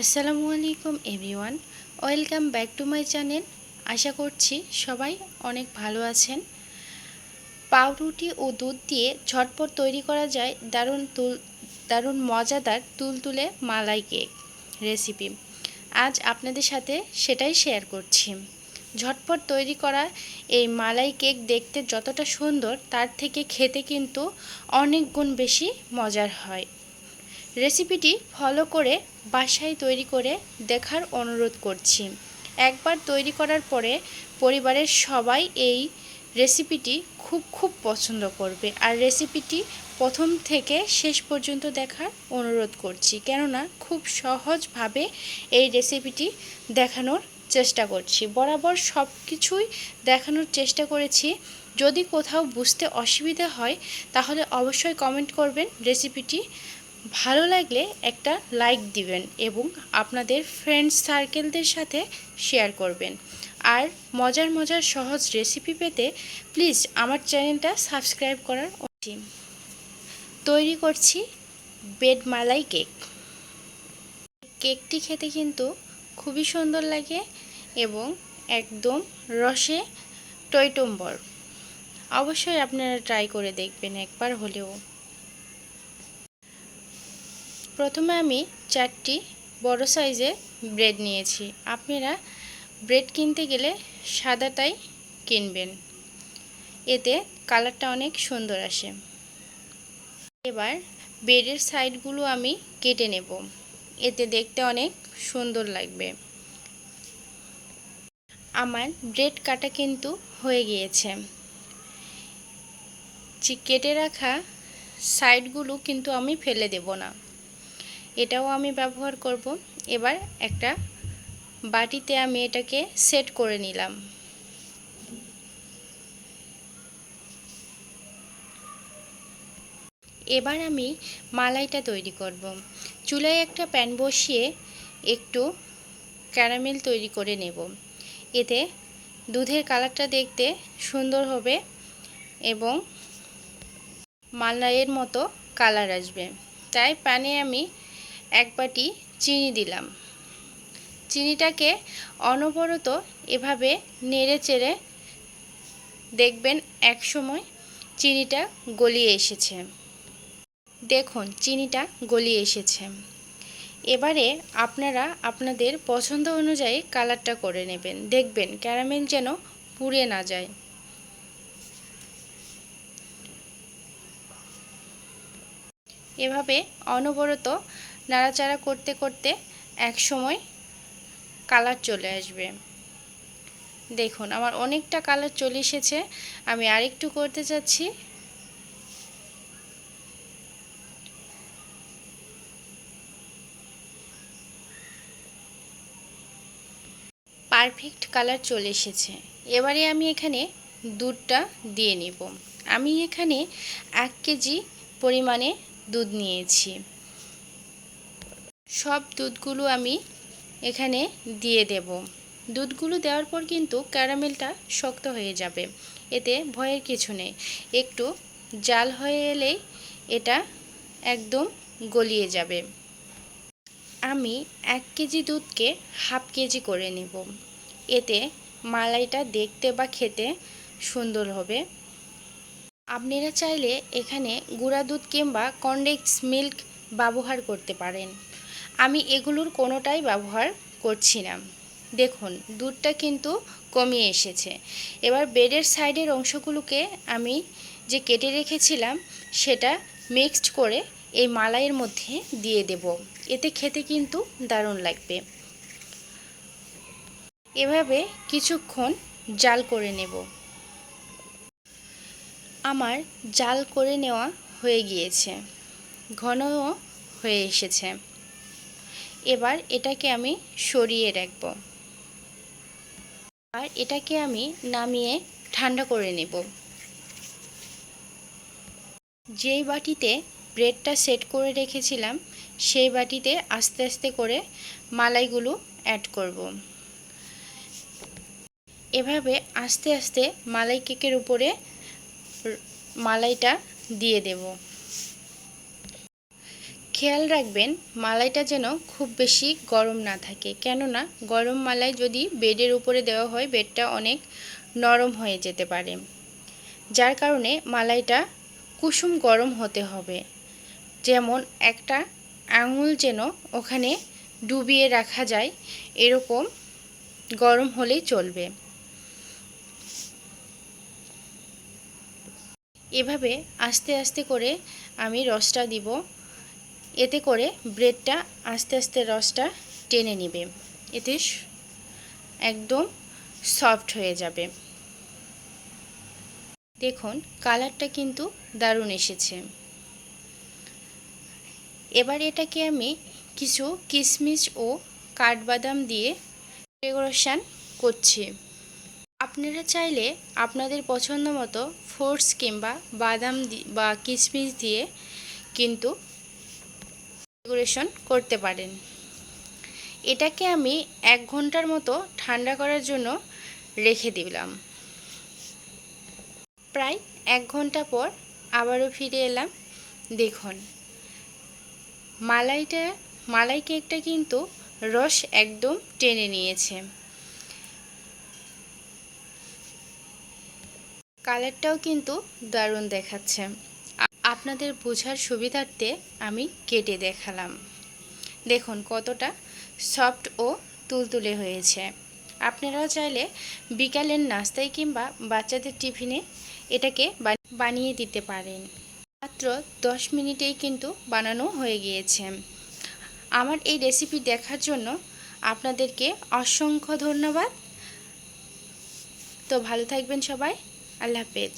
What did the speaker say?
আসসালামু আলাইকুম, everyone. Welcome back to my channel. আশা করছি সবাই অনেক ভালো আছেন। পাউরুটি ও দুধ দিয়ে ঝটপট তৈরি করা যায় দারুণ তুল, দারুণ মজাদার তুলতুলে মালাই কেক রেসিপি। আজ আপনাদের সাথে সেটাই শেয়ার করছি। ঝটপট তৈরি করা এই মালাই কেক দেখতে যতটা সুন্দর, তার থেকে খেতে কিন্তু অনেক গুণ বেশি মজার হয়। রেসিপিটি ফলো করে বাসায় তৈরি করে দেখার অনুরোধ করছি। একবার তৈরি করার পরে পরিবারের সবাই এই রেসিপিটি খুব খুব পছন্দ করবে আর রেসিপিটি প্রথম থেকে শেষ পর্যন্ত দেখার অনুরোধ করছি। কেননা খুব সহজভাবে এই রেসিপিটি দেখানোর চেষ্টা করছি। বরাবর সব কিছুই দেখানোর চেষ্টা করেছি। যদি কোথাও বুঝতে অসুবিধা হয়, তাহলে অবশ্যই কমেন্ট করবেন রেসিপিটি ভালো লাগলে একটা লাইক দিবেন এবং আপনাদের ফ্রেন্ডস সার্কেলদের সাথে শেয়ার করবেন। আর মজার মজার সহজ রেসিপি পেতে প্লিজ আমার চ্যানেলটা সাবস্ক্রাইব করার অনুরোধ তৈরি করছি বেড মালাই কেক কেকটি খেতে কিন্তু খুবই সুন্দর লাগে এবং একদম রসে টইটম্বর অবশ্যই আপনারা ট্রাই করে দেখবেন একবার হলেও। প্রথমে আমি চারটি বড় সাইজে ব্রেড নিয়েছি। আপনারা ব্রেড কিনতে গেলে সাদাটাই কিনবেন। এতে কালারটা অনেক সুন্দর আসে। এবার ব্রেডের সাইডগুলো আমি কেটে নেব। এতে দেখতে অনেক সুন্দর লাগবে। আমার ব্রেড কাটা কিন্তু হয়ে গিয়েছে। কেটে রাখা সাইডগুলো কিন্তু আমি ফেলে দেব না। এটাও আমি ব্যবহার করব। এবার একটা বাটিতে আমি এটাকে সেট করে নিলাম। এবার আমি মালাইটা তৈরি করব। চুলায় একটা প্যান বসিয়ে একটু ক্যারামেল তৈরি করে নেব। এতে দুধের কালারটা দেখতে সুন্দর হবে এবং মালাইয়ের মতো কালার আসবে। তাই প্যানে আমি এক বাটি চিনি দিলাম। চিনিটাকে অনবরত এভাবে নেড়ে চেড়ে দেখবেন এক সময় চিনিটা গলিয়ে এসেছে। দেখুন, চিনিটা গলিয়ে এসেছে। এবারে আপনারা আপনাদের পছন্দ অনুযায়ী কালারটা করে নেবেন। দেখবেন ক্যারামেল যেন পুড়ে না যায়। এভাবে অনবরত নাড়াচাড়া করতে করতে এক সময় কালার চলে আসবে। দেখুন, আমার অনেকটা কালার চলে এসেছে। আমি আরেকটু করতে চাচ্ছি। পারফেক্ট কালার চলে এসেছে। এবারে আমি এখানে দুধটা দিয়ে নিব। আমি এখানে এক কেজি পরিমাণে দুধ নিয়েছি। সব দুধগুলো আমি এখানে দিয়ে দেব। দুধগুলো দেওয়ার পর কিন্তু ক্যারামেলটা শক্ত হয়ে যাবে। এতে ভয়ের কিছু নেই। একটু জাল হয়ে এলেই এটা একদম গলিয়ে যাবে। আমি এক কেজি দুধকে হাফ কেজি করে নেব। এতে মালাইটা দেখতে বা খেতে সুন্দর হবে। আপনারা চাইলে এখানে গুঁড়া দুধ কিংবা কনডেক্স মিল্ক ব্যবহার করতে পারেন। আমি এগুলোর কোনোটাই ব্যবহার করছি না। দেখুন, দুধটা কিন্তু কমিয়ে এসেছে। এবার বেডের সাইডের অংশগুলোকে আমি যে কেটে রেখেছিলাম, সেটা মিক্সড করে এই মালাইয়ের মধ্যে দিয়ে দেব। এতে খেতে কিন্তু দারুণ লাগবে। এভাবে কিছুক্ষণ জাল করে নেব। আমার জাল করে নেওয়া হয়ে গিয়েছে। ঘনও হয়ে এসেছে। এবার এটাকে আমি সরিয়ে রাখব। আর এটাকে আমি নামিয়ে ঠান্ডা করে নেব। যেই বাটিতে ব্রেডটা সেট করে রেখেছিলাম, সেই বাটিতে আস্তে আস্তে করে মালাইগুলো অ্যাড করব। এভাবে আস্তে আস্তে মালাই কেকের উপরে মালাইটা দিয়ে দেব। খেয়াল রাখবেন, মালাইটা যেন খুব বেশি গরম না থাকে। কেননা, গরম মালাই যদি বেডের উপরে দেওয়া হয়, বেডটা অনেক নরম হয়ে যেতে পারে। যার কারণে মালাইটা কুসুম গরম হতে হবে। যেমন একটা আঙুল যেন ওখানে ডুবিয়ে রাখা যায়, এরকম গরম হলেই চলবে। এভাবে আস্তে আস্তে করে আমি রসটা দিব। এতে করে ব্রেডটা আস্তে আস্তে রসটা টেনে নেবে। এতে একদম সফট হয়ে যাবে। দেখুন, কালারটা কিন্তু দারুণ এসেছে। এবার এটাকে আমি কিছু কিশমিশ ও কাঠবাদাম দিয়ে ডেকোরেশান করছি। আপনারা চাইলে আপনাদের পছন্দ মতো ফোর্স কিংবা বাদাম বা কিশমিশ দিয়ে কিন্তু ডেকোরেশন করতে পারেন। এটাকে আমি এক ঘণ্টার মতো ঠান্ডা করার জন্য রেখে দিলাম। প্রায় এক ঘণ্টা পর আবারও ফিরে এলাম। দেখুন, মালাইটা, মালাই কেকটা কিন্তু রস একদম টেনে নিয়েছে। কালারটাও কিন্তু দারুণ দেখাচ্ছে। আপনাদের বোঝার সুবিধার্থে আমি কেটে দেখালাম। দেখুন কতটা সফট ও তুলতুলে হয়েছে। আপনারাও চাইলে বিকালের নাস্তায় কিংবা বাচ্চাদের টিফিনে এটাকে বানিয়ে দিতে পারেন। মাত্র দশ মিনিটেই কিন্তু বানানো হয়ে গিয়েছে। আমার এই রেসিপি দেখার জন্য আপনাদেরকে অসংখ্য ধন্যবাদ। তো ভালো থাকবেন সবাই। আল্লাহ হাফেজ।